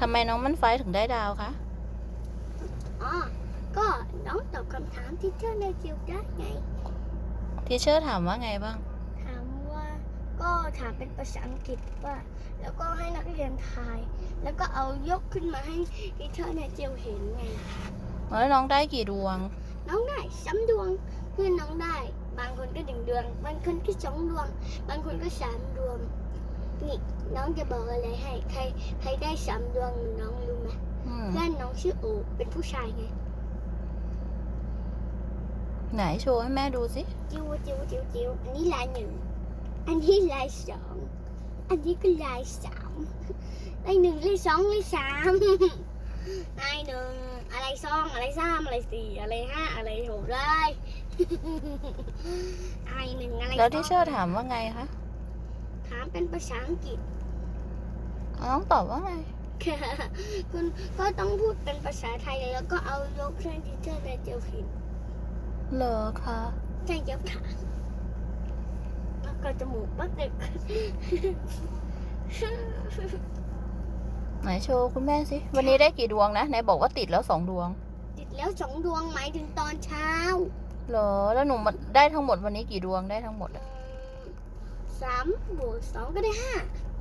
ทำไมน้องมันไฟถึงได้ดาวคะ อ๋อ ก็น้องตอบคำถามที่เจ้าในจิวได้ไง ทีเชอร์ถามว่าไงบ้าง ถามว่าก็ถามเป็นภาษาอังกฤษว่า แล้วก็ให้นักเรียนทาย แล้วก็เอายกขึ้นมาให้ที่เจ้าในจิวเห็นไง แล้วน้องได้กี่ดวง น้องได้สามดวงเพื่อนน้องได้ บางคนก็หนึ่งดวง บางคนก็สองดวง บางคนก็สามดวง นี่น้องจะบอกอะไรให้ ใคร ใครได้สามดวงน้องรู้ไหมอืมเพื่อนน้องชื่อโอเป็นผู้ชายไงไหนโชว์ให้แม่ดูสิจิวจิวจิวจิวอันนี้ลายหนึ่งอันนี้ลายสองอันนี้ก็ลายสามลายหนึ่งลายสองลายสามลายหนึ่งอะไรสองอะไรสามอะไรสี่อะไรห้าอะไรหกเลยอะไรหนึ่งอะไรแล้วสทีองเชอร์ถามว่าไงคะถาม เป็นภาษาอังกฤษน้องตอบว่าไงคุณก็ต้องพูดเป็นภาษาไทยแล้วก็เอายกให้ดิเชอร์ในเจลผิดเหรอคะใช่ยกขาแล้วก็จมูกบักเด็กไหนโชว์คุณแม่สิ วันนี้ได้กี่ดวงนะไหนบอกว่าติดแล้วสองดวง ติดแล้วสองดวงหมายถึงตอนเช้าเหรอ แล้วหนูมาได้ทั้งหมดวันนี้กี่ดวงได้ทั้งหมดอะ สามบวกสองก็ได้ห้า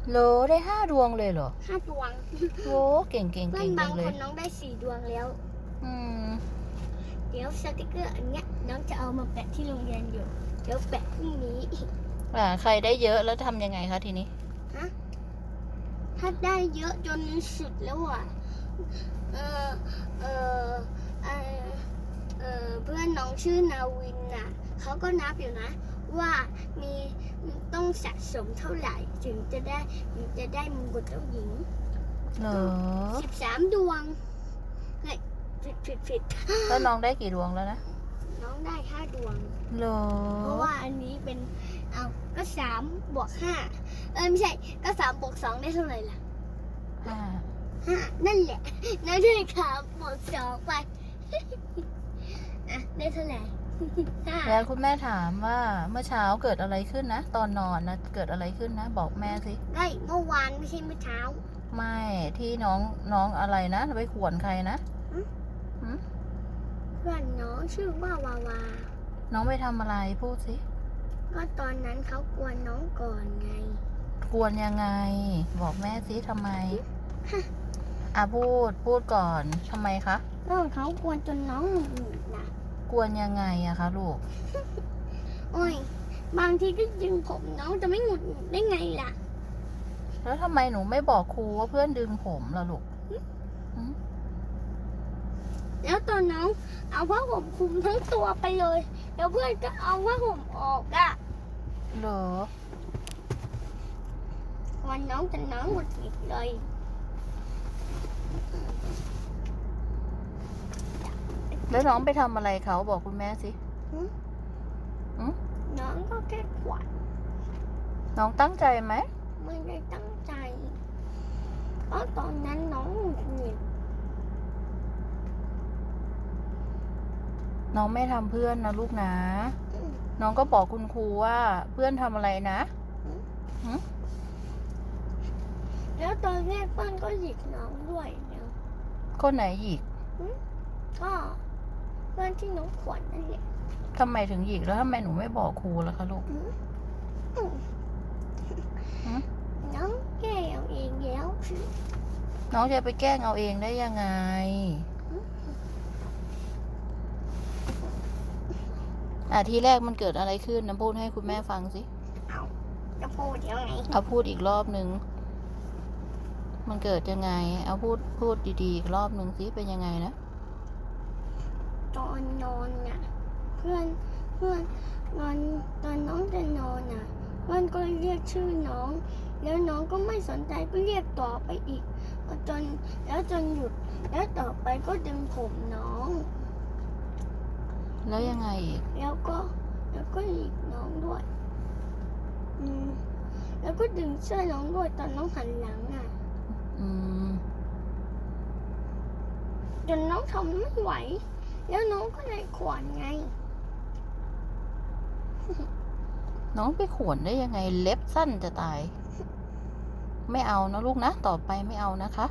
เหรอได้ห้าดวงเลยเหรอห้าดวงโอ้เก่งเก่งเพื่อเก่นงบาจังงเลคยนน้องได้สี่ดวงแล้ว อืมเดี๋ยวสติกเกอร์อันเนี้ยน้องจะเอามาแปะที่โรงเรียนอยู่ เดี๋ยวแปะพรุ่งนี้อ่าใครได้เยอะแล้วทำยังไงคะทีนี้ ถ้าได้เยอะจนสุดแล้วอะ เออเออเออเออเพื่อนน้องชื่อนาวินน่ะเขาก็นับอยู่นะว่ามีต้องสะสมเท่าไหร่ ถึงจะได้ถึงจะได้มงกุฎเจ้าหญิงเหรอสิบสามดวงเฮ้ยผิดผิดผิดแล้วน้องได้กี่ดวงแล้วนะ น้องได้ห้าดวงเหรอเพราะว่าอันนี้เป็นเอาก็สามบวกห้าเออไม่ใช่ก็สามบวกสองได้เท่าไหร่ล่ะอ่าห้านั่นแหละนั่นได้ค่ะบวกสองไปอะได้เท่าไหร่ห้า แล้วคุณแม่ถามว่าเมื่อเช้าเกิดอะไรขึ้นนะ ตอนนอนนะเกิดอะไรขึ้นนะ บอกแม่สิได้เมื่อวานไม่ใช่เมื่อเช้า ไม่ที่น้องน้องอะไรนะไปขวนใครนะเพื่อนน้องชื่อว่าวาวา น้องไปทำอะไรพูดสิก็ตอนนั้นเขากวนน้องก่อนไง กวนยังไง บอกแม่สิทำไมอะพูดพูดก่อนทำไมคะก็เขากวนจนน้องหงุดหงิดนะ กวนยังไงอะคะลูก โอ้ย บางทีก็ดึงผมน้องจะไม่หงุดหงิดได้ไงล่ะ แล้วทำไมหนูไม่บอกครูว่าเพื่อนดึงผมล่ะลูก แล้วตอนน้องเอาผ้าห่มคลุมทั้งตัวไปเลย แล้วเพื่อนก็เอาผ้าห่มออกอะเหรอ วันน้องจะน้องหงุดหงิดเลย แล้วน้องไปทำอะไรเขาบอกคุณแม่สิน้องก็แค่ขวัญน้องตั้งใจไหมไม่ได้ตั้งใจเพราะตอนนั้นน้องหงุดหงิดน้องไม่ทำเพื่อนนะลูกนะน้องก็บอกคุณครูว่าเพื่อนทำอะไรนะ แล้วตอนแรกเพื่อนก็หยิกน้องด้วยเนี่ยคนไหนหยิกก็ เพื่อนที่น้องขวัญนั่นแหละทำไมถึงหยิกแล้วทำไมหนูไม่บอกครูล่ะคะลูกอืมอืมหืมน้องแก้เอาเองแล้วน้องจะไปแกล้งเอาเองได้ยังไง อะทีแรกมันเกิดอะไรขึ้นนะพูดให้คุณแม่ฟังสิ เอาจะพูดยังไงเอาพูดอีกรอบหนึ่งมันเกิดยังไง เอาพูดพูดดีๆอีกรอบหนึ่งสิเป็นยังไงนะ ตอนนอนน่ะเพื่อนเพื่อนนอนตอนน้องจะนอนน่ะเพื่อนก็เรียกชื่อน้อง แล้วน้องก็ไม่สนใจก็เรียกต่อไปอีกจนแล้วจนหยุดแล้วต่อไปก็ดึงผมน้อง แล้วยังไงอีกแล้วก็แล้วก็หยิกน้องด้วยอืมแล้วก็ดึงเสื้อน้องด้วยตอนน้องหันหลังอะอืมจนน้องทนไม่ไหว แล้วน้องก็เลยขวานไง น้องไปขวนได้ยังไงเล็บสั้นจะตาย ไม่เอานะลูกนะ ต่อไปไม่เอานะคะ